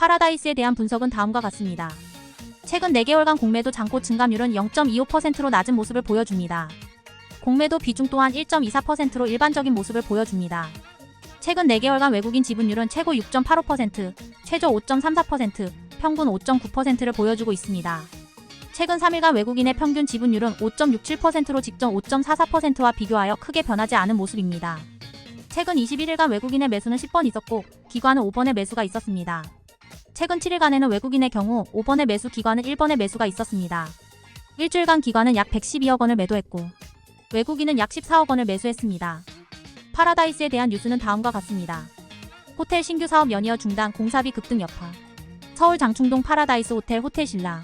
파라다이스에 대한 분석은 다음과 같습니다. 최근 4개월간 공매도 잔고 증감률은 0.25%로 낮은 모습을 보여줍니다. 공매도 비중 또한 1.24%로 일반적인 모습을 보여줍니다. 최근 4개월간 외국인 지분율은 최고 6.85%, 최저 5.34%, 평균 5.9%를 보여주고 있습니다. 최근 3일간 외국인의 평균 지분율은 5.67%로 직전 5.44%와 비교하여 크게 변하지 않은 모습입니다. 최근 21일간 외국인의 매수는 10번 있었고 기관은 5번의 매수가 있었습니다. 최근 7일간에는 외국인의 경우 5번의 매수 기관은 1번의 매수가 있었습니다. 일주일간 기관은 약 112억 원을 매도했고 외국인은 약 14억 원을 매수했습니다. 파라다이스에 대한 뉴스는 다음과 같습니다. 호텔 신규 사업 연이어 중단 공사비 급등 여파 서울 장충동 파라다이스 호텔 호텔 신라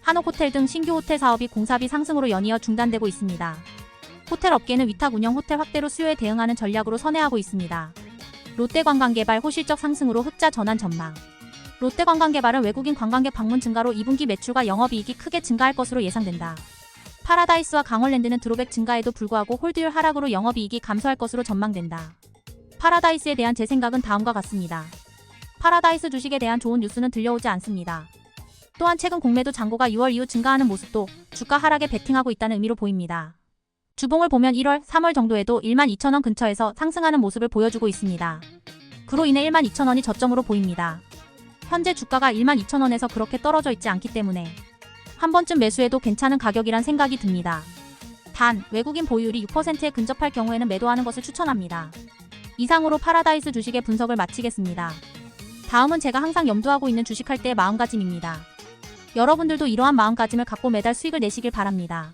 한옥 호텔 등 신규 호텔 사업이 공사비 상승으로 연이어 중단되고 있습니다. 호텔 업계는 위탁 운영 호텔 확대로 수요에 대응하는 전략으로 선회하고 있습니다. 롯데관광개발 호실적 상승으로 흑자 전환 전망 롯데관광개발은 외국인 관광객 방문 증가로 2분기 매출과 영업이익이 크게 증가할 것으로 예상된다. 파라다이스와 강원랜드는 드로백 증가에도 불구하고 홀드율 하락으로 영업이익이 감소할 것으로 전망된다. 파라다이스에 대한 제 생각은 다음과 같습니다. 파라다이스 주식에 대한 좋은 뉴스는 들려오지 않습니다. 또한 최근 공매도 잔고가 6월 이후 증가하는 모습도 주가 하락에 베팅하고 있다는 의미로 보입니다. 주봉을 보면 1월, 3월 정도에도 1만 2천원 근처에서 상승하는 모습을 보여주고 있습니다. 그로 인해 1만 2천원이 저점으로 보입니다. 현재 주가가 1만 2천원에서 그렇게 떨어져 있지 않기 때문에 한 번쯤 매수해도 괜찮은 가격이란 생각이 듭니다. 단, 외국인 보유율이 6%에 근접할 경우에는 매도하는 것을 추천합니다. 이상으로 파라다이스 주식의 분석을 마치겠습니다. 다음은 제가 항상 염두하고 있는 주식할 때의 마음가짐입니다. 여러분들도 이러한 마음가짐을 갖고 매달 수익을 내시길 바랍니다.